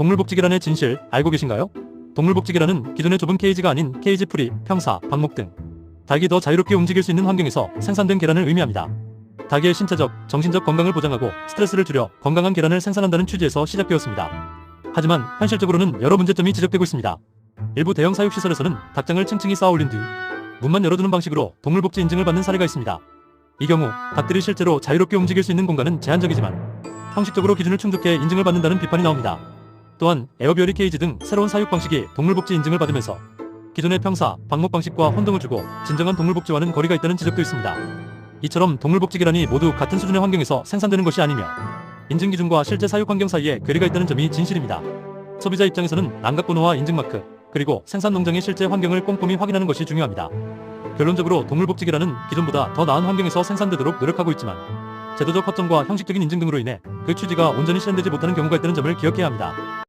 동물복지계란의 진실 알고 계신가요? 동물복지계란은 기존의 좁은 케이지가 아닌 케이지 풀이, 평사, 방목 등 닭이 더 자유롭게 움직일 수 있는 환경에서 생산된 계란을 의미합니다. 닭의 신체적, 정신적 건강을 보장하고 스트레스를 줄여 건강한 계란을 생산한다는 취지에서 시작되었습니다. 하지만 현실적으로는 여러 문제점이 지적되고 있습니다. 일부 대형 사육시설에서는 닭장을 층층이 쌓아 올린 뒤 문만 열어두는 방식으로 동물복지 인증을 받는 사례가 있습니다. 이 경우 닭들이 실제로 자유롭게 움직일 수 있는 공간은 제한적이지만 형식적으로 기준을 충족해 인증을 받는다는 비판이 나옵니다. 또한 에어비어리 케이지 등 새로운 사육 방식이 동물복지 인증을 받으면서 기존의 평사, 방목 방식과 혼동을 주고 진정한 동물복지와는 거리가 있다는 지적도 있습니다. 이처럼 동물복지 계란이 모두 같은 수준의 환경에서 생산되는 것이 아니며 인증 기준과 실제 사육 환경 사이에 괴리가 있다는 점이 진실입니다. 소비자 입장에서는 난각번호와 인증마크, 그리고 생산 농장의 실제 환경을 꼼꼼히 확인하는 것이 중요합니다. 결론적으로 동물복지 계란은 기존보다 더 나은 환경에서 생산되도록 노력하고 있지만 제도적 허점과 형식적인 인증 등으로 인해 그 취지가 온전히 실현되지 못하는 경우가 있다는 점을 기억해야 합니다.